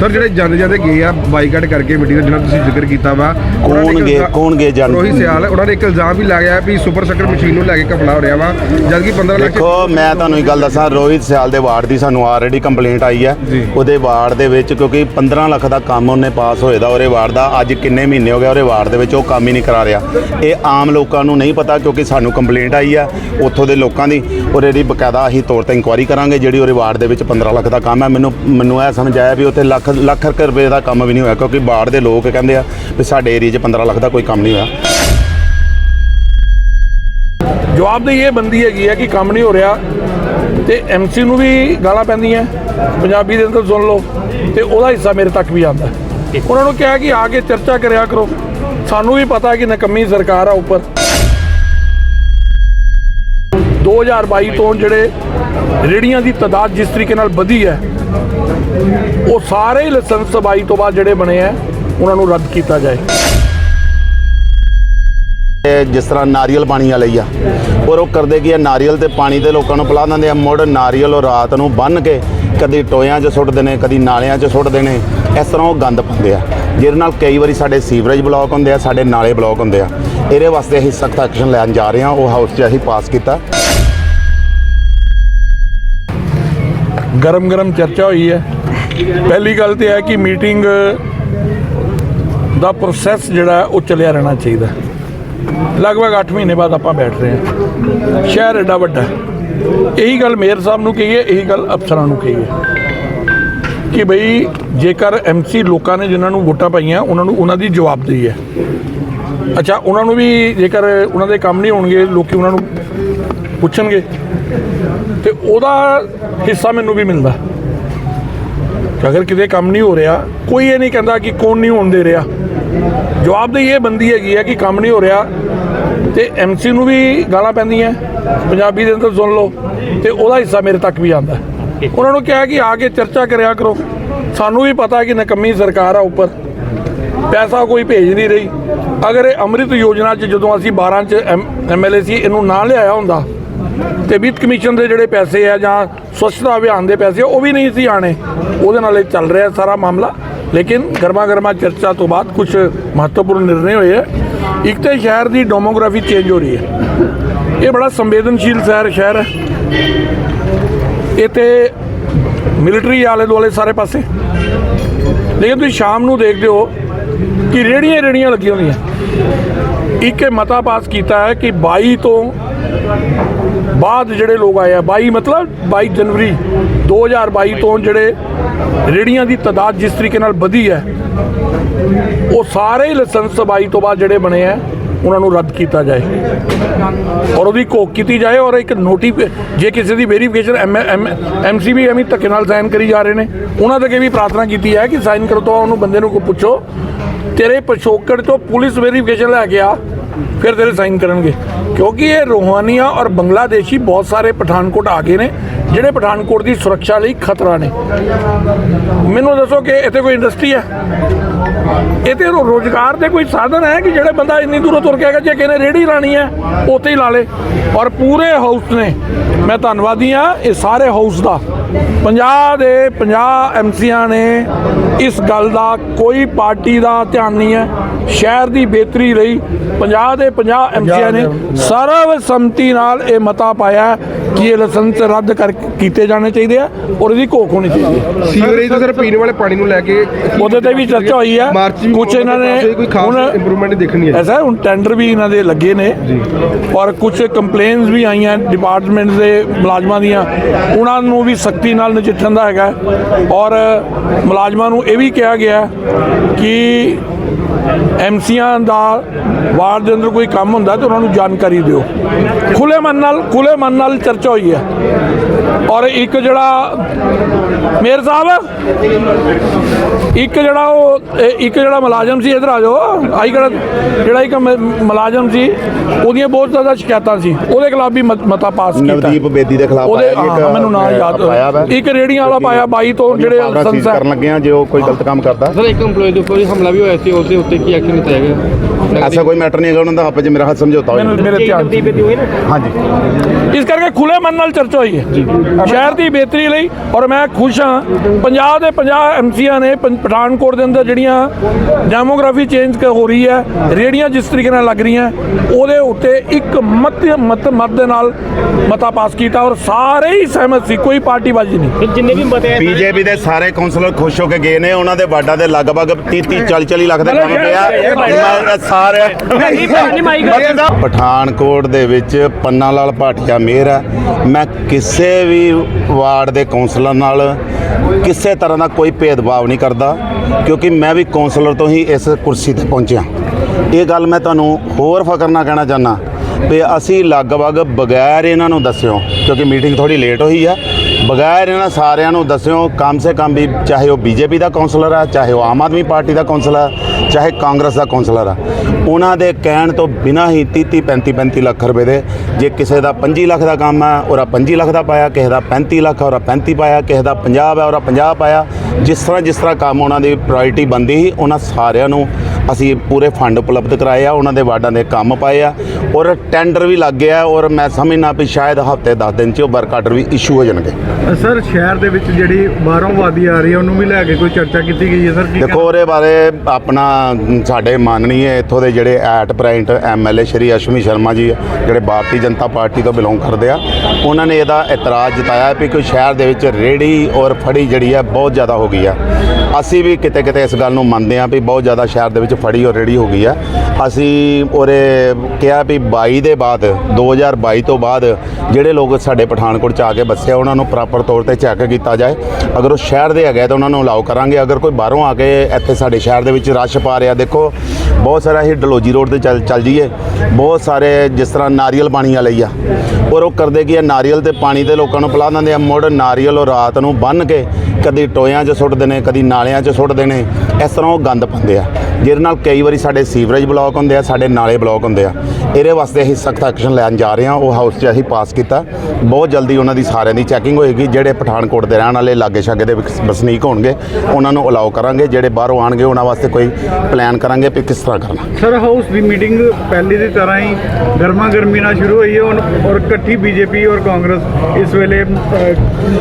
Sir ਜਿਹੜੇ ਜਾਂਦੇ ਜਾਂਦੇ ਗਏ ਆ ਬਾਈਕਾਟ ਕਰਕੇ ਮੀਟਿੰਗ ਜਿਹਨਾਂ ਤੁਸੀਂ ਜ਼ਿਕਰ ਕੀਤਾ ਵਾ ਕੌਣ ਗਏ ਕੌਣ ਗਏ ਜਨ ਰੋਹਿਤ ਸਿਆਲ ਉਹਨਾਂ ਨੇ ਇੱਕ ਇਲਜ਼ਾਮ ਵੀ ਲਾਇਆ ਵੀ ਸੁਪਰ ਸੈਕਟਰ ਮਸ਼ੀਨ ਨੂੰ ਲੈ ਕੇ ਘਪਲਾ ਹੋ ਰਿਹਾ ਵਾ ਜਦ ਕਿ 15 ਲੱਖ ਦੇਖੋ ਮੈਂ ਤੁਹਾਨੂੰ ਇੱਕ ਗੱਲ ਦੱਸਾਂ ਰੋਹਿਤ ਸਿਆਲ ਦੇ ਵਾਰਡ ਦੀ ਸਾਨੂੰ ਆਲਰੇਡੀ ਕੰਪਲੇਂਟ ਆਈ ਹੈ। ਉਹਦੇ ਵਾਰਡ ਦੇ ਵਿੱਚ ਕਿਉਂਕਿ 15 ਲੱਖ ਦਾ ਕੰਮ ਉਹਨੇ ਪਾਸ ਹੋਏ ਦਾ ਉਹਦੇ ਵਾਰਡ ਦਾ ਅੱਜ ਕਿੰਨੇ ਮਹੀਨੇ ਹੋ ਗਏ ਉਹਦੇ ਵਾਰਡ ਦੇ ਵਿੱਚ ਉਹ ਕੰਮ ਹੀ ਨਹੀਂ ਕਰਾ ਰਿਹਾ। ਇਹ ਆਮ ਲੋਕਾਂ ਨੂੰ ਨਹੀਂ ਪਤਾ ਕਿਉਂਕਿ ਸਾਨੂੰ ਕੰਪਲੇਂਟ ਆਈ ਹੈ ਉੱਥੋਂ ਦੇ ਲੋਕਾਂ ਦੀ। ਔਰ ਇਹਦੀ ਬਕਾਇਦਾ ਅਸੀਂ ਤੌਰ ਤੇ ਇਨਕੁਆਇਰੀ ਕਰਾਂਗੇ ਜਿਹੜੀ ਉਹਦੇ ਵਾਰਡ ਦੇ ਵਿੱਚ 15 ਲੱਖ ਦਾ ਕੰਮ ਹੈ। ਮੈਨੂੰ ਮੈਨੂੰ ਇਹ ਸਮਝ ਆਇਆ ਵੀ ਉੱਥੇ ਲੱਖ ਲੱਖ ਕੁ ਰੁਪਏ ਦਾ ਕੰਮ ਵੀ ਨਹੀਂ ਹੋਇਆ, ਕਿਉਂਕਿ ਵਾਰਡ ਦੇ ਲੋਕ ਕਹਿੰਦੇ ਆ ਵੀ ਸਾਡੇ ਏਰੀਆ 'ਚ 15 ਲੱਖ ਦਾ ਕੋਈ ਕੰਮ ਨਹੀਂ ਹੋਇਆ। ਜਵਾਬਦੇਹੀ ਇਹ ਬੰਦੀ ਹੈਗੀ ਹੈ ਕਿ ਕੰਮ ਨਹੀਂ ਹੋ ਰਿਹਾ ਤੇ ਐਮਸੀ ਨੂੰ ਵੀ ਗਾਲਾਂ ਪੈਂਦੀਆਂ, ਪੰਜਾਬੀ ਦੇ ਅੰਦਰ ਸੁਣ ਲਓ ਤੇ ਉਹਦਾ ਹਿੱਸਾ ਮੇਰੇ ਤੱਕ ਵੀ ਆਉਂਦਾ ਉਹਨਾਂ ਨੂੰ ਕਿਹਾ ਕਿ ਆ ਕੇ ਚਰਚਾ ਕਰਿਆ ਕਰੋ, ਸਾਨੂੰ ਵੀ ਪਤਾ ਕਿ ਨਕਮੀ ਸਰਕਾਰ ਆ ਉੱਪਰ। 2022 ਤੋਂ ਜਿਹੜੇ ਰੇੜੀਆਂ ਦੀ ਤਾਦਾਦ ਜਿਸ ਤਰੀਕੇ ਨਾਲ ਵਧੀ ਹੈ ਉਹ ਸਾਰੇ ਹੀ ਲਾਇਸੈਂਸ 22 ਤੋਂ ਬਾਅਦ ਜਿਹੜੇ ਬਣੇ ਆ ਉਹਨਾਂ ਨੂੰ ਰੱਦ ਕੀਤਾ ਜਾਏ। ਜਿਸ ਤਰ੍ਹਾਂ ਨਾਰੀਅਲ ਪਾਣੀ ਵਾਲੇ ਆ ਔਰ ਉਹ ਕਰਦੇ ਕੀ ਆ ਨਾਰੀਅਲ ਤੇ ਪਾਣੀ ਤੇ ਲੋਕਾਂ ਨੂੰ ਪਿਲਾ ਦਿੰਦੇ ਆ ਮੁੜ ਨਾਰੀਅਲ ਉਹ ਰਾਤ ਨੂੰ ਬੰਨ ਕੇ ਕਦੀ ਟੋਇਆਂ 'ਚ ਸੁੱਟਦੇ ਨੇ ਕਦੀ ਨਾਲਿਆਂ 'ਚ ਸੁੱਟਦੇ ਨੇ ਇਸ ਤਰ੍ਹਾਂ ਉਹ ਗੰਦ ਪਾਉਂਦੇ ਆ। ਜਿਹਦੇ ਨਾਲ ਕਈ ਵਾਰੀ ਸਾਡੇ ਸੀਵਰੇਜ ਬਲੌਕ ਹੁੰਦੇ ਆ ਸਾਡੇ ਨਾਲੇ ਬਲੌਕ ਹੁੰਦੇ ਆ। ਇਹਦੇ ਵਾਸਤੇ ਅਸੀਂ ਸਖਤ ਐਕਸ਼ਨ ਲੈਣ ਜਾ ਰਹੇ ਹਾਂ ਉਹ ਹਾਊਸ 'ਚ ਅਸੀਂ ਪਾਸ ਕੀਤਾ। ਗਰਮ ਗਰਮ ਚਰਚਾ ਹੋਈ ਹੈ। ਪਹਿਲੀ ਗੱਲ ਤੇ ਹੈ ਕਿ ਮੀਟਿੰਗ ਦਾ ਪ੍ਰੋਸੈਸ ਜਿਹੜਾ ਉਹ ਚੱਲਿਆ ਰਹਿਣਾ ਚਾਹੀਦਾ ਲਗਭਗ 8 ਮਹੀਨੇ ਬਾਅਦ ਆਪਾਂ ਬੈਠ ਰਹੇ ਹਾਂ। ਸ਼ਹਿਰ ਐਡਾ ਵੱਡਾ ਇਹੀ ਗੱਲ ਮੇਅਰ ਸਾਹਿਬ ਨੂੰ ਕਹੀਏ, ਇਹੀ ਗੱਲ ਅਫਸਰਾਂ ਨੂੰ ਕਹੀਏ ਕਿ ਬਈ ਜੇਕਰ ਐਮਸੀ ਲੋਕਾਂ ਨੇ ਜਿਨ੍ਹਾਂ ਨੂੰ ਵੋਟਾਂ ਪਾਈਆਂ, ਉਹਨਾਂ ਨੂੰ ਉਹਨਾਂ ਦੀ ਜਵਾਬਦੇਹੀ ਹੈ। ਅੱਛਾ, ਉਹਨਾਂ ਨੂੰ ਵੀ ਜੇਕਰ ਉਹਨਾਂ ਦੇ ਕੰਮ ਨਹੀਂ ਹੋਣਗੇ, ਲੋਕੀ ਉਹਨਾਂ ਨੂੰ ਪੁੱਛਣਗੇ। ਤੇ ਉਹਦਾ ਹਿੱਸਾ ਮੈਨੂੰ ਵੀ ਮਿਲਦਾ। ਅਗਰ ਕਿਤੇ ਕੰਮ ਨਹੀਂ ਹੋ ਰਿਹਾ, ਕੋਈ ਇਹ ਨਹੀਂ ਕਹਿੰਦਾ ਕਿ ਕੌਣ ਨਹੀਂ ਹੋਣ ਦੇ ਰਿਹਾ। ਜਵਾਬਦੇਹੀ ਇਹ ਬੰਦੀ ਹੈਗੀ ਹੈ ਕਿ ਕੰਮ ਨਹੀਂ ਹੋ ਰਿਹਾ ਤੇ ਐਮਸੀ ਨੂੰ ਵੀ ਗਾਲਾਂ ਪੈਂਦੀਆਂ, ਪੰਜਾਬੀ ਦੇ ਅੰਦਰ ਸੁਣ ਲਓ ਤੇ ਉਹਦਾ ਹਿੱਸਾ ਮੇਰੇ ਤੱਕ ਵੀ ਆਉਂਦਾ। ਉਹਨਾਂ ਨੂੰ ਕਿਹਾ ਕਿ ਆ ਕੇ ਚਰਚਾ ਕਰਿਆ ਕਰੋ। ਸਾਨੂੰ ਵੀ ਪਤਾ ਕਿ ਨਕਮੀ ਸਰਕਾਰ ਆ ਉੱਪਰ। ਪੈਸਾ ਕੋਈ ਭੇਜ ਨਹੀਂ ਰਹੀ। ਅਗਰ ਇਹ ਅੰਮ੍ਰਿਤ ਯੋਜਨਾ 'ਚ ਜਦੋਂ ਅਸੀਂ 12 ਚ ਐਮਐਲਏ ਸੀ, ਇਹਨੂੰ ਨਾ ਲਿਆਇਆ ਹੁੰਦਾ ਤੇ ਵਿੱਤ ਕਮਿਸ਼ਨ ਦੇ ਜਿਹੜੇ ਪੈਸੇ ਆ ਜਾਂ ਸਵੱਛਤਾ ਅਭਿਆਨ ਦੇ ਪੈਸੇ ਉਹ ਵੀ ਨਹੀਂ ਸੀ ਆਣੇ ਉਹਦੇ ਨਾਲ ਇਹ ਚੱਲ ਰਿਹਾ ਸਾਰਾ ਮਾਮਲਾ। ਲੇਕਿਨ ਗਰਮਾ ਗਰਮਾ ਚਰਚਾ ਤੋਂ ਬਾਅਦ ਕੁਝ ਮਹੱਤਵਪੂਰਨ ਨਿਰਣੇ ਹੋਏ ਆ। ਇੱਕ ਤੇ ਸ਼ਹਿਰ ਦੀ ਡੋਮੋਗ੍ਰਾਫੀ ਚੇਂਜ ਹੋ ਰਹੀ ਹੈ। ਇਹ ਬੜਾ ਸੰਵੇਦਨਸ਼ੀਲ ਸ਼ਹਿਰ ਸ਼ਹਿਰ ਹੈ। ਇਹ ਤੇ ਮਿਲਟਰੀ ਆਲੇ ਦੁਆਲੇ ਸਾਰੇ ਪਾਸੇ। ਲੇਕਿਨ ਤੁਸੀਂ ਸ਼ਾਮ ਨੂੰ ਦੇਖਦੇ ਹੋ ਕਿ ਰੇੜੀਆਂ ਹੀ ਰੇੜੀਆਂ ਲੱਗੀਆਂ ਹੋਈਆਂ। ਇੱਕ ਇਹ ਮਤਾ ਪਾਸ ਕੀਤਾ ਹੈ ਕਿ 22 ਤੋਂ ਬਾਅਦ ਜਿਹੜੇ ਲੋਕ ਆਏ ਆ 22 ਮਤਲਬ 22 ਜਨਵਰੀ 2022 ਤੋਂ ਜਿਹੜੇ ਰੇੜੀਆਂ ਦੀ ਤਾਦਾਦ ਜਿਸ ਤਰੀਕੇ ਨਾਲ ਵਧੀ ਹੈ, ਉਹ ਸਾਰੇ ਲਾਇਸੈਂਸ 22 ਤੋਂ ਬਾਅਦ ਜਿਹੜੇ ਬਣੇ ਆ, ਉਹਨਾਂ ਨੂੰ ਰੱਦ ਕੀਤਾ ਜਾਏ। ਔਰ ਉਹਦੀ ਘੋਖ ਕੀਤੀ ਜਾਏ ਔਰ ਇੱਕ ਨੋਟਿਫ ਜੇ ਕਿਸੇ ਦੀ ਵੈਰੀਫਿਕੇਸ਼ਨ ਐਮਸੀ ਵੀ ਐਵੇਂ ਧੱਕੇ ਨਾਲ ਸਾਈਨ ਕਰੀ ਜਾ ਰਹੇ ਨੇ, ਉਹਨਾਂ ਦੇ ਅੱਗੇ ਵੀ ਪ੍ਰਾਰਥਨਾ ਕੀਤੀ ਹੈ ਕਿ ਸਾਈਨ ਕਰੋ ਤਾਂ ਉਹਨੂੰ ਬੰਦੇ ਨੂੰ ਕੋ ਪੁੱਛੋ। ਤੇਰੇ ਪਿਛੋਕੜ ਤੋਂ ਪੁਲਿਸ ਵੈਰੀਫਿਕੇਸ਼ਨ ਲੈ ਕੇ ਆ ਫਿਰ ਤੇਰੇ ਸਾਈਨ ਕਰਨਗੇ। ਕਿਉਂਕਿ ਇਹ ਰੋਹਾਨੀਆ ਔਰ ਬੰਗਲਾਦੇਸ਼ੀ ਬਹੁਤ ਸਾਰੇ ਪਠਾਨਕੋਟ ਆ ਗਏ ਨੇ। ਜਿਹੜੇ ਪਠਾਨਕੋਟ ਦੀ ਸੁਰੱਖਿਆ ਲਈ ਖਤਰਾ ਨੇ। ਮੈਨੂੰ ਦੱਸੋ ਕਿ ਇੱਥੇ ਕੋਈ ਇੰਡਸਟਰੀ ਹੈ? ਰੋ- ਰੋਜ਼ਗਾਰ ਦੇ ਕੋਈ ਸਾਧਨ ਹੈ ਕਿ ਜਿਹੜੇ ਬੰਦਾ ਇੰਨੀ ਦੂਰੋਂ ਤੁਰ ਕੇ ਆਏਗਾ ਜੇ ਕਿਸੇ ਨੇ ਰੇੜੀ ਲਾਣੀ ਹੈ ਉੱਥੇ ਹੀ ਲਾ ਲੇ। ਔਰ ਪੂਰੇ ਹਾਊਸ ਨੇ। ਮੈਂ ਧੰਨਵਾਦੀ ਹਾਂ ਇਹ ਸਾਰੇ ਹਾਊਸ ਦਾ। 50 ਦੇ 50 ਐਮਸੀਆਂ ਨੇ ਇਸ ਗੱਲ ਦਾ ਕੋਈ ਪਾਰਟੀ ਦਾ ਧਿਆਨ ਨਹੀਂ ਹੈ। ਸ਼ਹਿਰ ਦੀ ਬਿਹਤਰੀ ਲਈ 50 ਦੇ 50 ਐਮਸੀਆਂ ਨੇ ਸਰਵ ਸੰਮਤੀ ਨਾਲ ਇਹ ਮਤਾ ਪਾਇਆ ਕਿ ਇਹ ਲਾਇਸੈਂਸ ਰੱਦ ਕਰ ਕੀਤੇ ਜਾਣੇ ਚਾਹੀਦੇ ਆ ਔਰ ਇਹਦੀ ਘੋਖ ਹੋਣੀ ਚਾਹੀਦੀ ਹੈ ਸੀਵਰੇਜ ਤੋਂ ਸਰ ਪੀਣ ਵਾਲੇ ਪਾਣੀ ਨੂੰ ਲੈ ਕੇ ਉਹਦੇ ਤੇ ਵੀ ਚਰਚਾ ਹੋਈ ਵੀ ਕੁਛ ਇਹਨਾਂ ਨੇ ਕੋਈ ਖਾਸ ਹੁਣ ਇੰਪਰੂਵਮੈਂਟ ਦੇਖਣੀ ਹੈ। ਐਸਾ ਹੁਣ ਟੈਂਡਰ ਵੀ ਇਹਨਾਂ ਦੇ ਲੱਗੇ ਨੇ। ਔਰ ਕੁਝ ਕੰਪਲੇਨਸ ਵੀ ਆਈਆਂ ਡਿਪਾਰਟਮੈਂਟ ਦੇ ਮੁਲਾਜ਼ਮਾਂ ਦੀਆਂ। ਉਹਨਾਂ ਨੂੰ ਵੀ ਸਖਤੀ ਨਾਲ ਨਜਿੱਠਣ ਦਾ ਹੈਗਾ। ਔਰ ਮੁਲਾਜ਼ਮਾਂ ਨੂੰ ਇਹ ਵੀ ਕਿਹਾ ਗਿਆ ਕਿ ਐਮਸੀਆਂ ਦਾ ਵਾਰਡ ਦੇ ਅੰਦਰ ਕੋਈ ਕੰਮ ਹੁੰਦਾ ਤਾਂ ਉਹਨਾਂ ਨੂੰ ਜਾਣਕਾਰੀ ਦਿਓ। ਖੁੱਲੇ ਮਨ ਨਾਲ ਖੁੱਲੇ ਮਨ ਨਾਲ ਚਰਚਾ ਹੋਈ ਹੈ। ਔਰ ਇੱਕ ਜਿਹੜਾ ਮੇਅਰ ਸਾਹਿਬ ਇੱਕ ਜਿਹੜਾ ਉਹ ਇੱਕ ਜਿਹੜਾ ਮੁਲਾਜ਼ਮ ਸੀ ਇਧਰ ਆ ਜਾਓ ਆਈ ਕਿਹੜਾ ਜਿਹੜਾ ਇੱਕ ਮੁਲਾਜ਼ਮ ਸੀ ਉਹਦੀਆਂ ਬਹੁਤ ਜ਼ਿਆਦਾ ਸ਼ਿਕਾਇਤਾਂ ਸੀ ਉਹਦੇ ਖਿਲਾਫ ਵੀ ਮਤ- ਪਾਸ ਕੀਤਾ। ਨਵਦੀਪ ਬੇਦੀ ਦੇ ਖਿਲਾਫ ਆਇਆ ਇੱਕ, ਮੈਨੂੰ ਨਾਂ ਯਾਦ। ਇੱਕ ਰੇੜੀਆਂ ਵਾਲਾ ਪਾਇਆ 22 ਤੋਂ ਜਿਹੜੇ ਪਾਵਰਾਂ ਸੀਜ਼ ਸੰਸਾ ਕਰਨ ਲੱਗੇ ਆ ਜੇ ਉਹ ਕੋਈ ਗਲਤ ਕੰਮ ਕਰਦਾ। ਸਰ ਇੱਕ EMPLOYE ਦੇ ਉੱਪਰ ਵੀ ਹਮਲਾ ਵੀ ਹੋਇਆ ਸੀ ਉਸ ਦੇ ਉੱਤੇ ਕੀ ਐਕਸ਼ਨ ਲਿੱਤਾ ਜਾਏਗਾ ਐਸਾ ਕੋਈ ਮੈਟਰ ਨਹੀਂ ਹੈਗਾ ਉਹਨਾਂ ਦਾ ਆਪਸ ਵਿੱਚ ਮੇਰਾ ਹੱਥ ਸਮਝੌਤਾ ਮੈਨੂੰ ਹੋਇਆ ਮੇਰੇ ਧਿਆਨ ਹਾਂਜੀ। ਇਸ ਕਰਕੇ ਖੁੱਲੇ ਮਨ ਨਾਲ ਚਰਚਾ ਹੋਈ ਹੈ। ਸ਼ਹਿਰ ਦੀ ਬਿਹਤਰੀ ਲਈ ਔਰ ਮੈਂ ਖੁਸ਼ ਹਾਂ। 50 ਦੇ 50 ਐਮਸੀਆਂ ਨੇ ਪਠਾਨਕੋਟ ਦੇ ਅੰਦਰ ਜਿਹੜੀਆਂ ਡੈਮੋਗ੍ਰਾਫੀ ਚੇਂਜ ਹੋ ਰਹੀ ਹੈ ਰੇੜੀਆਂ ਜਿਸ ਤਰੀਕੇ ਨਾਲ ਲੱਗ ਰਹੀਆਂ ਉਹਦੇ ਉੱਤੇ ਇੱਕ ਮਤ ਮਤ ਮਤ ਦੇ ਨਾਲ ਮਤਾ ਪਾਸ ਕੀਤਾ ਔਰ ਸਾਰੇ ਹੀ ਸਹਿਮਤ ਸੀ ਕੋਈ ਪਾਰਟੀਬਾਜ਼ੀ ਨਹੀਂ। ਜਿੰਨੇ ਵੀ ਮਤੇ ਬੀਜੇਪੀ ਦੇ ਸਾਰੇ ਕੌਂਸਲਰ ਖੁਸ਼ ਹੋ ਕੇ ਗਏ ਨੇ ਉਹਨਾਂ ਦੇ ਵਾਰਡਾਂ ਦੇ ਲਗਭਗ 30 30 40 40 ਲੱਖ ਦਾ ਕੰਮ ਪਿਆ। ਮੈਂ ਸਾਰੇ ਪਠਾਨਕੋਟ ਦੇ ਵਿੱਚ ਪੰਨਾ ਲਾਲ ਭਾਟੀਆ ਮੇਅਰ ਹੈ। ਮੈਂ ਕਿਸੇ ਵੀ ਵਾਰਡ ਦੇ ਕੌਂਸਲਰ ਨਾਲ ਕਿਸੇ ਤਰ੍ਹਾਂ ਦਾ ਕੋਈ ਭੇਦਭਾਵ ਨਹੀਂ ਕਰਦਾ ਕਿਉਂਕਿ ਮੈਂ ਵੀ ਕੌਂਸਲਰ ਤੋਂ ਹੀ ਇਸ ਕੁਰਸੀ ਤੇ ਪਹੁੰਚਿਆ। ਇਹ ਗੱਲ ਮੈਂ ਤੁਹਾਨੂੰ ਹੋਰ ਫਕਰ ਨਾਲ ਕਹਿਣਾ ਚਾਹਨਾ ਵੀ ਅਸੀਂ ਲਗਭਗ ਬਗੈਰ ਇਹਨਾਂ ਨੂੰ ਦੱਸਿਓ ਕਿਉਂਕਿ ਮੀਟਿੰਗ ਥੋੜੀ ਲੇਟ ਹੋਈ ਆ ਬਗੈਰ ਇਹਨਾਂ ਸਾਰਿਆਂ ਨੂੰ ਦੱਸਿਓ ਕਮ ਸੇ ਕਮ ਵੀ ਚਾਹੇ ਉਹ ਬੀਜੇਪੀ ਦਾ ਕਾਉਂਸਲਰ ਆ ਚਾਹੇ ਉਹ ਆਮ ਆਦਮੀ ਪਾਰਟੀ ਦਾ ਕਾਉਂਸਲਰ ਆ ਚਾਹੇ ਕਾਂਗਰਸ ਦਾ ਕਾਉਂਸਲਰ ਆ। ਉਹਨਾਂ ਦੇ ਕਹਿਣ ਤੋਂ ਬਿਨਾਂ ਹੀ 30 30 35 35 ਲੱਖ ਰੁਪਏ ਦੇ। ਜੇ ਕਿਸੇ ਦਾ 25 ਲੱਖ ਦਾ ਕੰਮ ਹੈ ਉਹਦਾ 25 ਲੱਖ ਦਾ ਪਾਇਆ, ਕਿਸੇ ਦਾ 35 ਲੱਖ ਉਹਦਾ 35 ਪਾਇਆ, ਕਿਸੇ ਦਾ 50 ਹੈ ਉਹਦਾ 50 ਪਾਇਆ। ਜਿਸ ਤਰ੍ਹਾਂ ਜਿਸ ਤਰ੍ਹਾਂ ਕੰਮ ਉਹਨਾਂ ਦੀ ਪ੍ਰਾਇੋਰਟੀ ਬੰਦੀ ਸੀ, ਉਹਨਾਂ ਸਾਰਿਆਂ ਨੂੰ ਅਸੀਂ ਪੂਰੇ ਫੰਡ ਉਪਲਬਧ ਕਰਾਏ ਆ ਉਹਨਾਂ ਦੇ ਵਾਰਡਾਂ ਦੇ ਕੰਮ ਪਾਏ ਆ ਔਰ ਟੈਂਡਰ ਵੀ ਲੱਗ ਗਿਆ ਔਰ ਮੈਂ ਸਮਝਣਾ ਵੀ ਸ਼ਾਇਦ ਹਫ਼ਤੇ 10 ਦਿਨ ਚ ਉਹ ਵਰਕ ਆਰਡਰ ਵੀ ਇਸ਼ੂ ਹੋ ਜਾਣਗੇ। ਸਰ ਸ਼ਹਿਰ ਦੇ ਵਿੱਚ ਜਿਹੜੀ ਬਾਹਰੋਂ ਵਾਦੀ ਆ ਰਹੀ ਹੈ ਉਹਨੂੰ ਵੀ ਲੈ ਕੇ ਕੋਈ ਚਰਚਾ ਕੀਤੀ ਗਈ ਹੈ ਸਰ? ਕੀ ਦੇਖੋ ਉਹਦੇ ਬਾਰੇ ਆਪਣਾ ਸਾਡੇ ਮਾਨਨੀਏ ਇੱਥੋਂ ਦੇ ਜਿਹੜੇ at present MLA Shri Ashwani Sharma ji ਜਿਹੜੇ ਭਾਰਤੀ ਜਨਤਾ ਪਾਰਟੀ ਤੋਂ ਬਿਲੋਂਗ ਕਰਦੇ ਆ ਉਹਨਾਂ ਨੇ ਇਹਦਾ ਇਤਰਾਜ਼ ਜਤਾਇਆ ਵੀ ਕੋਈ ਸ਼ਹਿਰ ਦੇ ਵਿੱਚ ਰੇੜੀ ਔਰ ਫੜੀ ਜਿਹੜੀ ਆ ਬਹੁਤ ਜ਼ਿਆਦਾ ਹੋ ਗਈ ਆ। ਅਸੀਂ ਵੀ ਕਿਤੇ ਕਿਤੇ ਇਸ ਗੱਲ ਨੂੰ ਮੰਨਦੇ ਆ ਵੀ ਬਹੁਤ ਜ਼ਿਆਦਾ ਸ਼ਹਿਰ ਦੇ ਵਿੱਚ ਫੜੀ ਔਰ ਰੇੜੀ ਹੋ ਗਈ ਆ। ਅਸੀਂ ਉਹਰੇ ਕਿਹਾ ਵੀ 22 ਦੇ ਬਾਅਦ 2022 ਤੋਂ ਬਾਅਦ ਜਿਹੜੇ ਲੋਕ ਸਾਡੇ ਪਠਾਨਕੋਟ ਚ ਆ ਕੇ ਬੱਸੇ ਉਹਨਾਂ ਨੂੰ ਪ੍ਰੋਪਰ ਤੌਰ ਤੇ ਚੈੱਕ ਕੀਤਾ ਜਾਏ। ਅਗਰ ਉਹ ਸ਼ਹਿਰ ਦੇ ਹੈਗੇ ਤਾਂ ਉਹਨਾਂ ਨੂੰ ਅਲਾਉ ਕਰਾਂਗੇ। ਅਗਰ ਕੋਈ ਬਾਹਰੋਂ ਆ ਕੇ ਇੱਥੇ ਸਾਡੇ ਸ਼ਹਿਰ ਦੇ ਵਿੱਚ ਰਸ਼ ਪਾ ਰਿਹਾ, ਦੇਖੋ, ਬਹੁਤ ਸਾਰਾ ਹੀ ਡਲੋਜੀ ਰੋਡ ਤੇ ਚੱਲ ਚੱਲ ਜੀਏ ਬਹੁਤ ਸਾਰੇ ਜਿਸ ਤਰ੍ਹਾਂ ਨਾਰੀਅਲ ਪਾਣੀ ਵਾਲੇ ਹੀ ਆ। ਔਰ ਉਹ ਕਰਦੇ ਕੀ ਆ, ਨਾਰੀਅਲ ਤੇ ਪਾਣੀ ਤੇ ਲੋਕਾਂ ਨੂੰ ਪਿਲਾ ਦਿੰਦੇ ਆ। ਮੁੜ ਨਾਰੀਅਲ ਉਹ ਰਾਤ ਨੂੰ ਬੰਨ ਕੇ ਕਦੀ ਟੋਇਆਂ 'ਚ ਸੁੱਟਦੇ ਨੇ, ਕਦੀ ਨਾਲਿਆਂ 'ਚ ਸੁੱਟਦੇ ਨੇ ਇਸ ਤਰ੍ਹਾਂ ਉਹ ਗੰਦ ਪਾਉਂਦੇ ਆ। ਜਿਹਦੇ ਨਾਲ ਕਈ ਵਾਰੀ ਸਾਡੇ ਸੀਵਰੇਜ ਬਲੌਕ ਹੁੰਦੇ ਆ ਸਾਡੇ ਨਾਲੇ ਬਲੌਕ ਹੁੰਦੇ ਆ। ਇਹਦੇ ਵਾਸਤੇ ਅਸੀਂ ਸਖਤ ਐਕਸ਼ਨ ਲੈਣ ਜਾ ਰਹੇ ਹਾਂ। ਉਹ ਹਾਊਸ 'ਚ ਅਸੀਂ ਪਾਸ ਕੀਤਾ। ਬਹੁਤ ਜਲਦੀ ਉਹਨਾਂ ਦੀ ਸਾਰਿਆਂ ਦੀ ਚੈਕਿੰਗ ਹੋਏਗੀ। ਜਿਹੜੇ ਪਠਾਨਕੋਟ ਦੇ ਰਹਿਣ ਵਾਲੇ ਲਾਗੇ ਛਾਗੇ ਦੇ ਵਸਨੀਕ ਹੋਣਗੇ ਉਹਨਾਂ ਨੂੰ ਅਲਾਉ ਕਰਾਂਗੇ। ਜਿਹੜੇ ਬਾਹਰੋਂ ਆਣਗੇ ਉਹਨਾਂ ਵਾਸਤੇ ਕੋਈ ਪਲਾਨ ਕਰਾਂਗੇ ਵੀ ਕਿਸ ਤਰ੍ਹਾਂ ਕਰਨਾ। ਸਰ ਹਾਊਸ ਦੀ ਮੀਟਿੰਗ ਪਹਿਲੀ ਦੀ ਤਰ੍ਹਾਂ ਹੀ ਗਰਮਾ ਗਰਮੀ ਨਾਲ ਸ਼ੁਰੂ ਹੋਈ ਹੈ। ਔਰ ਇਕੱਠੀ ਬੀਜੇਪੀ ਔਰ ਕਾਂਗਰਸ ਇਸ ਵੇਲੇ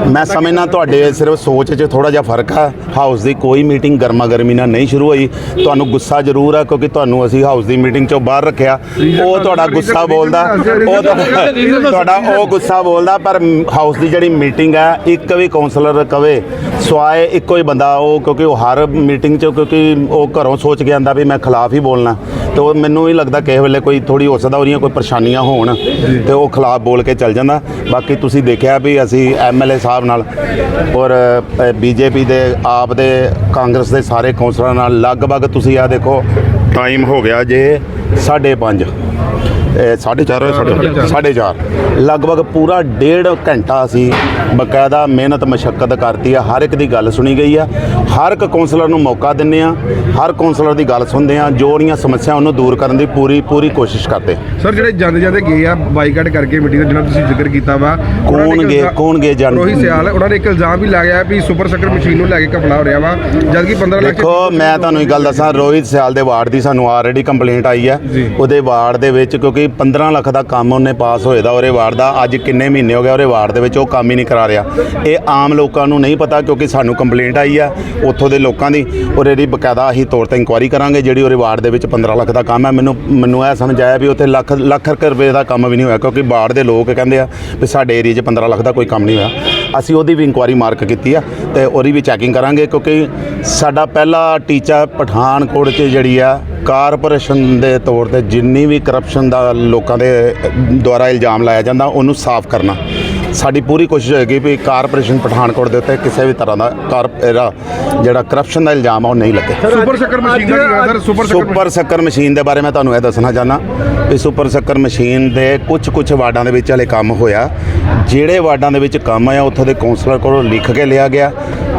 ਮੈਂ ਸਮਝਣਾ ਤੁਹਾਡੇ ਸਿਰਫ ਸੋਚ 'ਚ ਥੋੜਾ ਜਿਹਾ ਫ਼ਰਕ ਆ। ਹਾਊਸ ਦੀ ਕੋਈ ਮੀਟਿੰਗ ਗਰਮਾ ਗਰਮੀ ਨਾਲ ਨਹੀਂ ਸ਼ੁਰੂ ਹੋਈ। ਤੁਹਾਨੂੰ ਗੁੱਸਾ ਜ਼ਰੂਰ ਆ ਕਿਉਂਕਿ ਤੁਹਾਨੂੰ ਅਸੀਂ ਹਾਊਸ ਦੀ ਮੀਟਿੰਗ 'ਚੋਂ ਬਾਹਰ ਰੱਖਿਆ। ਉਹ ਤੁਹਾਡਾ ਗੁੱਸਾ ਬੋਲਦਾ। ਉਹ ਤੁਹਾਡਾ ਤੁਹਾਡਾ ਉਹ ਗੁੱਸਾ ਬੋਲਦਾ ਪਰ ਹਾਊਸ ਦੀ ਜਿਹੜੀ ਮੀਟਿੰਗ ਆ ਇੱਕ ਵੀ ਕਾਉਂਸਲਰ ਕਵੇ ਸਵਾਏ ਇੱਕੋ ਹੀ ਬੰਦਾ ਉਹ ਕਿਉਂਕਿ ਉਹ ਹਰ ਮੀਟਿੰਗ 'ਚ ਕਿਉਂਕਿ ਉਹ ਘਰੋਂ ਸੋਚ ਕੇ ਆਂਦਾ ਵੀ ਮੈਂ ਖਿਲਾਫ ਹੀ ਬੋਲਣਾ। ਤੇ ਉਹ ਮੈਨੂੰ ਹੀ ਲੱਗਦਾ ਕਿਸੇ ਵੇਲੇ ਕੋਈ ਥੋੜੀ ਹੋ ਸਕਦਾ ਉਹਦੀਆਂ ਕੋਈ ਪਰੇਸ਼ਾਨੀਆਂ ਹੋਣ ਤੇ ਉਹ ਖਿਲਾਫ ਬੋਲ ਕੇ ਚੱਲ ਜਾਂਦਾ। ਬਾਕੀ ਤੁਸੀਂ ਦੇਖਿਆ ਵੀ ਅਸੀਂ ਐਮਐਲਏ ਸਾਹਿਬ ਨਾਲ ਔਰ ਬੀਜੇਪੀ ਦੇ, ਆਪ ਦੇ, ਕਾਂਗਰਸ ਦੇ ਸਾਰੇ ਕੌਂਸਲਰਾਂ ਨਾਲ ਲਗਭਗ ਤੁਸੀਂ ਆ ਦੇਖੋ ਟਾਈਮ ਹੋ ਗਿਆ ਜੇ 5:30 ਇਹ ਸਾਢੇ ਚਾਰ ਹੋਏ ਸਾਢੇ ਸਾਢੇ ਚਾਰ। ਲਗਭਗ ਪੂਰਾ ਡੇਢ ਘੰਟਾ ਅਸੀਂ ਬਕਾਇਦਾ ਮਿਹਨਤ ਮਸ਼ੱਕਤ ਕਰਤੀ ਆ। ਹਰ ਇੱਕ ਦੀ ਗੱਲ ਸੁਣੀ ਗਈ ਆ। ਹਰ ਇੱਕ ਕੌਂਸਲਰ ਨੂੰ ਮੌਕਾ ਦਿੰਨੇ ਆ। ਹਰ ਕੌਂਸਲਰ ਦੀ ਗੱਲ ਸੁਣਦੇ ਆ। ਜੋ ਉਹਦੀਆਂ ਸਮੱਸਿਆ ਉਹਨੂੰ ਦੂਰ ਕਰਨ ਦੀ ਪੂਰੀ ਪੂਰੀ ਕੋਸ਼ਿਸ਼ ਕਰਦੇ ਸਰ ਜਿਹੜੇ ਜਾਂਦੇ ਜਾਂਦੇ ਗਏ ਆ ਬਾਈਕਾਟ ਕਰਕੇ ਮੀਟਿੰਗ ਦਾ ਜਿਹੜਾ ਤੁਸੀਂ ਜ਼ਿਕਰ ਕੀਤਾ ਵਾ ਕੌਣ ਗਏ ਕੌਣ ਗਏ ਜਾਣ ਰੋਹਿਤ ਸਿਆਲ ਉਹਨਾਂ ਨੇ ਇੱਕ ਇਲਜ਼ਾਮ ਵੀ ਲਾਇਆ ਵੀ ਸੁਪਰ ਸੈਕਰ ਮਸ਼ੀਨ ਨੂੰ ਲੈ ਕੇ ਘਪਲਾ ਹੋ ਰਿਹਾ ਵਾ। ਜਦ ਕਿ 15 ਲੱਖ ਦੇਖੋ ਮੈਂ ਤੁਹਾਨੂੰ ਇੱਕ ਗੱਲ ਦੱਸਾਂ। ਰੋਹਿਤ ਸਿਆਲ ਦੇ ਵਾਰਡ ਦੀ ਸਾਨੂੰ ਆਲਰੇਡੀ ਕੰਪਲੇਂਟ ਆਈ ਹੈ। ਉਹਦੇ ਵਾਰਡ ਦੇ ਵਿੱਚ ਕਿਉਂਕਿ 15 ਲੱਖ ਦਾ ਕੰਮ ਉਹਨੇ ਪਾਸ ਹੋਏ ਦਾ ਉਹਦੇ ਵਾਰਡ ਦਾ, ਅੱਜ ਕਿੰਨੇ ਮਹੀਨੇ ਹੋ ਗਏ ਉਹਦੇ ਵਾਰਡ ਦੇ ਵਿੱਚ ਉਹ ਕੰਮ ਹੀ ਨਹੀਂ ਕਰਾ ਰਿਹਾ। ਇਹ ਆਮ ਲੋਕਾਂ ਨੂੰ ਨਹੀਂ ਪਤਾ ਕਿਉਂਕਿ ਸਾਨੂੰ ਕੰਪਲੇਂਟ ਆਈ ਆ ਉੱਥੋਂ ਦੇ ਲੋਕਾਂ ਦੀ, ਔਰ ਇਹਦੀ ਬਕਾਇਦਾ ਅਸੀਂ ਤੌਰ ਤੇ ਇਨਕੁਆਇਰੀ ਕਰਾਂਗੇ ਜਿਹੜੀ ਉਹਦੇ ਵਾਰਡ ਦੇ ਵਿੱਚ 15 ਲੱਖ ਦਾ ਕੰਮ ਹੈ ਮੈਨੂੰ ਮੈਨੂੰ ਇਹ ਸਮਝ ਆਇਆ ਵੀ ਉੱਥੇ ਲੱਖ ਲੱਖ ਰੁਪਏ ਦਾ ਕੰਮ ਵੀ ਨਹੀਂ ਹੋਇਆ ਕਿਉਂਕਿ ਵਾਰਡ ਦੇ ਲੋਕ ਕਹਿੰਦੇ ਆ ਵੀ ਸਾਡੇ ਏਰੀਆ 'ਚ 15 ਲੱਖ ਦਾ ਕੋਈ ਕੰਮ ਨਹੀਂ ਹੋਇਆ। ਅਸੀਂ ਉਹਦੀ ਵੀ ਇਨਕੁਆਇਰੀ ਮਾਰਕ ਕੀਤੀ ਆ ਤੇ ਉਹਦੀ ਵੀ ਚੈਕਿੰਗ ਕਰਾਂਗੇ ਕਿਉਂਕਿ ਸਾਡਾ ਪਹਿਲਾ ਟੀਚਾ ਪਠਾਨਕੋਟ 'ਚ ਜਿਹੜੀ ਆ ਕਾਰਪੋਰੇਸ਼ਨ ਦੇ ਤੌਰ ਤੇ ਜਿੰਨੀ ਵੀ ਕਰਪਸ਼ਨ ਦਾ ਲੋਕਾਂ ਦੇ ਦੁਆਰਾ ਇਲਜ਼ਾਮ ਲਾਇਆ ਜਾਂਦਾ, ਉਹਨੂੰ ਸਾਫ਼ ਕਰਨਾ। ਸਾਡੀ ਪੂਰੀ ਕੋਸ਼ਿਸ਼ ਹੋਏਗੀ ਵੀ ਕਾਰਪੋਰੇਸ਼ਨ ਪਠਾਨਕੋਟ ਦੇ ਉੱਤੇ ਕਿਸੇ ਵੀ ਤਰ੍ਹਾਂ ਦਾ ਕਾਰ ਇਹਦਾ ਜਿਹੜਾ ਕਰਪਸ਼ਨ ਦਾ ਇਲਜ਼ਾਮ ਆ ਉਹ ਨਹੀਂ ਲੱਗੇ। ਸੁਪਰ ਸੈਕਰ ਮਸ਼ੀਨ ਦਾ ਸਰ ਸੁਪਰ ਸੈਕਰ ਸੁਪਰ ਸ਼ੱਕਰ ਮਸ਼ੀਨ ਦੇ ਬਾਰੇ ਮੈਂ ਤੁਹਾਨੂੰ ਇਹ ਦੱਸਣਾ ਚਾਹਨਾ ਵੀ ਸੁਪਰ ਸ਼ੱਕਰ ਮਸ਼ੀਨ ਦੇ ਕੁਝ ਕੁਝ ਵਾਰਡਾਂ ਦੇ ਵਿੱਚ ਹਲੇ ਕੰਮ ਹੋਇਆ। ਜਿਹੜੇ ਵਾਰਡਾਂ ਦੇ ਵਿੱਚ ਕੰਮ ਆਇਆ ਉੱਥੋਂ ਦੇ ਕਾਉਂਸਲਰ ਕੋਲੋਂ ਲਿਖ ਕੇ ਲਿਆ ਗਿਆ।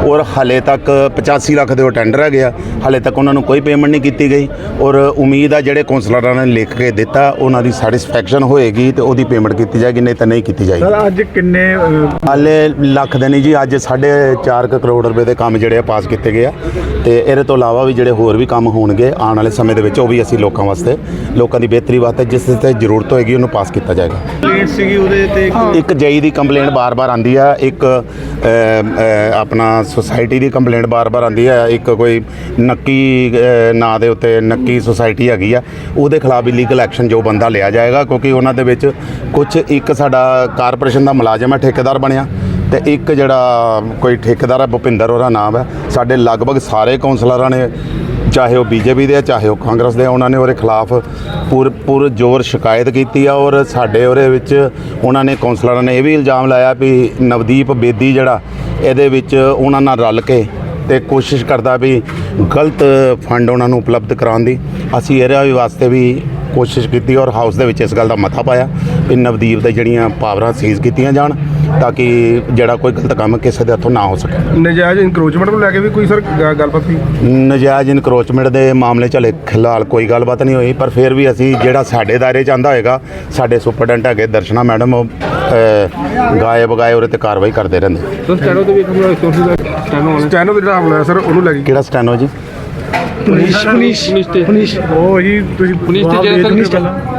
ਔਰ ਹਲੇ ਤੱਕ 85 ਲੱਖ ਦੇ ਉਹ ਟੈਂਡਰ ਹੈਗੇ ਆ। ਹਲੇ ਤੱਕ ਉਹਨਾਂ ਨੂੰ ਕੋਈ ਪੇਮੈਂਟ ਨਹੀਂ ਕੀਤੀ ਗਈ। ਔਰ ਉਮੀਦ ਆ ਜਿਹੜੇ ਕੌਂਸਲਰਾਂ ਨੇ ਲਿਖ ਕੇ ਦਿੱਤਾ ਉਹਨਾਂ ਦੀ ਸੈਟੀਸਫੈਕਸ਼ਨ ਹੋਏਗੀ ਤੇ ਉਹਦੀ ਪੇਮੈਂਟ ਕੀਤੀ ਜਾਏਗੀ ਨਹੀਂ ਤਾਂ ਨਹੀਂ ਕੀਤੀ ਜਾਏਗੀ। ਸਰ ਅੱਜ ਕਿੰਨੇ ਹਾਲੇ ਲੱਖ ਦੇ ਨਹੀਂ ਜੀ ਅੱਜ 4.5 ਕਰੋੜ ਰੁਪਏ ਦੇ ਕੰਮ ਜਿਹੜੇ ਆ ਪਾਸ ਕੀਤੇ ਗਏ ਆ। ਤੇ ਇਹਦੇ ਤੋਂ ਇਲਾਵਾ ਵੀ ਜਿਹੜੇ ਹੋਰ ਵੀ ਕੰਮ ਹੋਣਗੇ ਆਉਣ ਵਾਲੇ ਸਮੇਂ ਦੇ ਵਿੱਚ ਉਹ ਵੀ ਅਸੀਂ ਲੋਕਾਂ ਵਾਸਤੇ ਲੋਕਾਂ ਦੀ ਬਿਹਤਰੀ ਵਾਸਤੇ ਜਿਸ ਤੇ ਜ਼ਰੂਰਤ ਹੋਏਗੀ ਉਹਨੂੰ ਪਾਸ ਕੀਤਾ ਜਾਏਗਾ। ਕੰਪਲੇਂਟ ਸੀਗੀ ਉਹਦੇ ਤੇ ਇੱਕ ਜਈ ਦੀ ਕੰਪਲੇਂਟ ਬਾਰ-ਬਾਰ ਆਂਦੀ ਆ ਇੱਕ ਆਪਣਾ ਸੁਸਾਇਟੀ ਦੀ ਕੰਪਲੇਂਟ ਬਾਰ-ਬਾਰ ਆਂਦੀ ਆ ਇੱਕ ਕੋਈ ਨੱਕੀ ਨਾਂ ਦੇ ਉੱਤੇ ਨੱਕੀ ਸੁਸਾਇਟੀ ਹੈਗੀ ਆ ਉਹਦੇ ਖਿਲਾਫ ਵੀ ਲੀਗਲ ਐਕਸ਼ਨ ਜੋ ਬੰਦਾ ਲਿਆ ਜਾਏਗਾ ਕਿਉਂਕਿ ਉਹਨਾਂ ਦੇ ਵਿੱਚ ਕੁਝ ਇੱਕ ਸਾਡਾ ਕਾਰਪੋਰੇਸ਼ਨ ਦਾ ਮੁਲਾਜ਼ਮ ਹੈ ਠੇਕੇਦਾਰ ਬਣਿਆ। ਤੇ ਇੱਕ ਜਿਹੜਾ ਕੋਈ ਠੇਕੇਦਾਰ ਹੈ ਭੁਪਿੰਦਰ, ਉਹਦਾ ਨਾਮ ਹੈ। ਸਾਡੇ ਲਗਭਗ ਸਾਰੇ ਕਾਉਂਸਲਰਾਂ ਨੇ, ਚਾਹੇ ਉਹ ਬੀਜੇਪੀ ਦੇ ਆ, ਚਾਹੇ ਉਹ ਕਾਂਗਰਸ ਦੇ ਆ, ਉਹਨਾਂ ਨੇ ਉਹਦੇ ਖਿਲਾਫ ਪੂਰ ਪੂਰ ਜ਼ੋਰ ਸ਼ਿਕਾਇਤ ਕੀਤੀ ਆ ਔਰ ਸਾਡੇ ਉਹਦੇ ਵਿੱਚ ਉਹਨਾਂ ਨੇ ਕਾਉਂਸਲਰਾਂ ਨੇ ਇਹ ਵੀ ਇਲਜ਼ਾਮ ਲਾਇਆ ਵੀ ਨਵਦੀਪ ਬੇਦੀ ਜਿਹੜਾ, ਇਹਦੇ ਵਿੱਚ ਉਹਨਾਂ ਨਾਲ ਰਲ ਕੇ ਤੇ ਕੋਸ਼ਿਸ਼ ਕਰਦਾ ਵੀ ਗਲਤ ਫੰਡ ਉਹਨਾਂ ਨੂੰ ਉਪਲਬਧ ਕਰਾਉਣ ਦੀ। ਅਸੀਂ ਇਹਦੇ ਵਾਸਤੇ ਵੀ ਕੋਸ਼ਿਸ਼ ਕੀਤੀ ਔਰ ਹਾਊਸ ਦੇ ਵਿੱਚ ਇਸ ਗੱਲ ਦਾ ਮਤਾ ਪਾਇਆ। ਵੀ ਨਵਦੀਪ ਦੇ ਜਿਹੜੀਆਂ ਪਾਵਰਾਂ ਸੀਜ਼ ਕੀਤੀਆਂ ਜਾਣ ਤਾਂ ਕਿ ਜਿਹੜਾ ਕੋਈ ਗਲਤ ਕੰਮ ਕਿਸੇ ਦੇ ਹੱਥੋਂ ਨਾ ਹੋ ਸਕੇ। ਨਜਾਇਜ਼ ਇਨਕਰੋਚਮੈਂਟ ਨੂੰ ਲੈ ਕੇ ਵੀ ਕੋਈ ਸਰ ਗ- ਗੱਲਬਾਤ ਹੋਈ ਨਜਾਇਜ਼ ਇਨਕਰੋਚਮੈਂਟ ਦੇ ਮਾਮਲੇ 'ਚ ਹਲੇ ਫਿਲਹਾਲ ਕੋਈ ਗੱਲਬਾਤ ਨਹੀਂ ਹੋਈ ਪਰ ਫਿਰ ਵੀ ਅਸੀਂ ਜਿਹੜਾ ਸਾਡੇ ਦਾਇਰੇ 'ਚ ਆਂਦਾ ਹੋਏਗਾ ਸਾਡੇ ਸੁਪਰਡੈਂਟ ਹੈਗੇ ਦਰਸ਼ਨਾ ਮੈਡਮ ਉਹ ਅ, ਗਾਏ ਬਗਾਏ ਉਹਦੇ ਤੇ ਕਾਰਵਾਈ ਕਰਦੇ ਰਹਿੰਦੇ। ਸਰ ਸਟੈਨੋ ਵੀ ਇੱਕ ਹਮਲਾ ਸੋਸ਼ਲ ਦਾ ਸਟੈਨੋ ਵਾਲੇ? ਸਟੈਨੋ ਦਾ ਜਿਹੜਾ ਹਮਲਾ ਹੋਇਆ ਸਰ ਉਹਨੂੰ ਲੈ ਕੇ ਕਿਹੜਾ ਸਟੈਨੋ ਜੀ? ਪੁਲਿਸ ਪੁਲਿਸ ਤੇ। ਉਹ ਹੀ ਤੁਸੀਂ ਪੁਲਿਸ ਤੇ ਜਿਹੜਾ ਸਰ